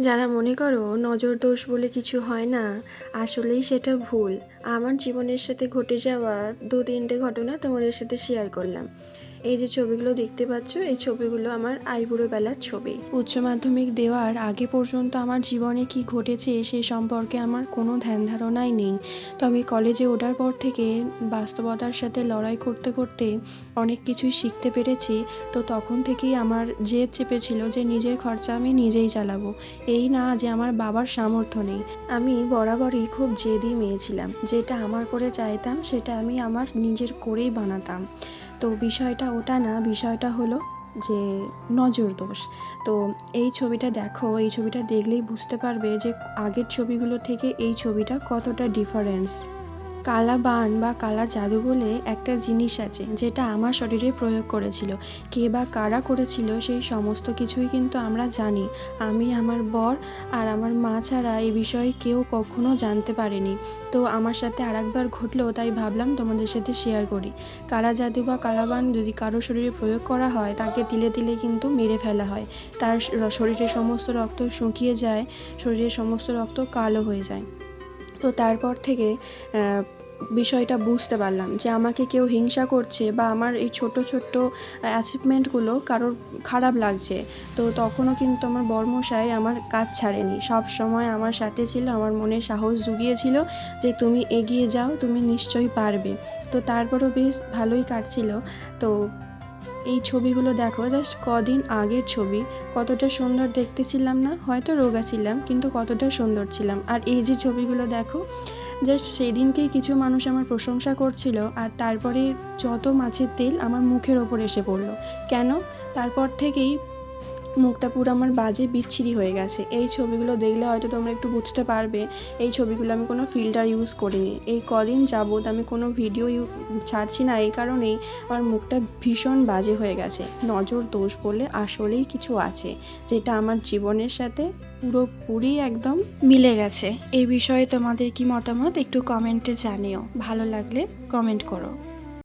যারা মনে করো নজর দোষ বলে কিছু হয় না, আসলেই সেটা ভুল। আমার জীবনের সাথে ঘটে যাওয়া দু তিনটে ঘটনা তোমাদের সাথে শেয়ার করলাম। এই যে ছবিগুলো দেখতে পাচ্ছ, এই ছবিগুলো আমার আইবুড়ো বেলার ছবি। উচ্চ মাধ্যমিক দেওয়ার আগে পর্যন্ত আমার জীবনে কি ঘটেছে সে সম্পর্কে আমার কোনো ধ্যান ধারণাই নেই। তবে কলেজে ওঠার পর থেকে বাস্তবতার সাথে লড়াই করতে করতে অনেক কিছুই শিখতে পেরেছি। তো তখন থেকেই আমার জেদ চেপেছিল যে নিজের খরচা আমি নিজেই চালাবো। এই না যে আমার বাবার সামর্থ্য নেই। আমি বরাবরই খুব জেদি মেয়ে ছিলাম যেটা আমার করে চাইতাম, সেটা আমি আমার নিজের করেই বানাতাম। তো বিষয়টা ওটা না, বিষয়টা হলো যে নজর দোষ তো এই ছবিটা দেখো, এই ছবিটা দেখলেই বুঝতে পারবে যে আগের ছবিগুলো থেকে এই ছবিটা কতটা ডিফারেন্স কালা বান বা কালা জাদু বলে একটা জিনিস আছে, যেটা আমার শরীরে প্রয়োগ করেছিল। কে বা কারা করেছিল সেই সমস্ত কিছুই কিন্তু আমরা জানি। আমি, আমার বর আর আমার মা ছাড়া এই বিষয়ে কেউ কখনো জানতে পারেনি। তো আমার সাথে আরেকবার ঘটলো, তাই ভাবলাম তোমাদের সাথে শেয়ার করি। কালা জাদু বা কালাবান যদি কারও শরীরে প্রয়োগ করা হয়, তাকে তিলে তিলে কিন্তু মেরে ফেলা হয়। তার শরীরের সমস্ত রক্ত শুকিয়ে যায়, শরীরের সমস্ত রক্ত কালো হয়ে যায়। তো তারপর থেকে বিষয়টা বুঝতে পারলাম যে আমাকে কেউ হিংসা করছে বা আমার এই ছোট ছোট্ট অ্যাচিভমেন্টগুলো কারোর খারাপ লাগছে। তো তখনও কিন্তু আমার বর্মশাই আমার কাজ ছাড়েনি। সব সময় আমার সাথে ছিল, আমার মনে সাহস জুগিয়েছিল যে তুমি এগিয়ে যাও, তুমি নিশ্চয়ই পারবে। তো তারপরও বেশ ভালোই কাটছিল। তো এই ছবিগুলো দেখো জাস্ট কদিন আগের ছবি। কতটা সুন্দর দেখতেছিলাম না? হয়তো রোগা ছিলাম, কিন্তু কতটা সুন্দর ছিলাম। আর এই যে ছবিগুলো দেখো জাস্ট সেদিনকেই কিছু মানুষ আমার প্রশংসা করছিল, আর তারপরে যত মাছের তেল আমার মুখের ওপর এসে পড়ল। কেন? তারপর থেকেই মুখটা পুরো আমার বাজে বিচ্ছিরি হয়ে গেছে। এই ছবিগুলো দেখলে হয়তো তোমরা একটু বুঝতে পারবে, এই ছবিগুলো আমি কোনো ফিল্টার ইউজ করিনি। এই কদিন যাবৎ আমি কোনো ভিডিও ছাড়ছি না, এই কারণেই আমার মুখটা ভীষণ বাজে হয়ে গেছে। নজর দোষ বলে আসলেই কিছু আছে, যেটা আমার জীবনের সাথে পুরোপুরি একদম মিলে গেছে। এই বিষয়ে তোমাদের কি মতামত একটু কমেন্টে জানিও। ভালো লাগলে কমেন্ট করো।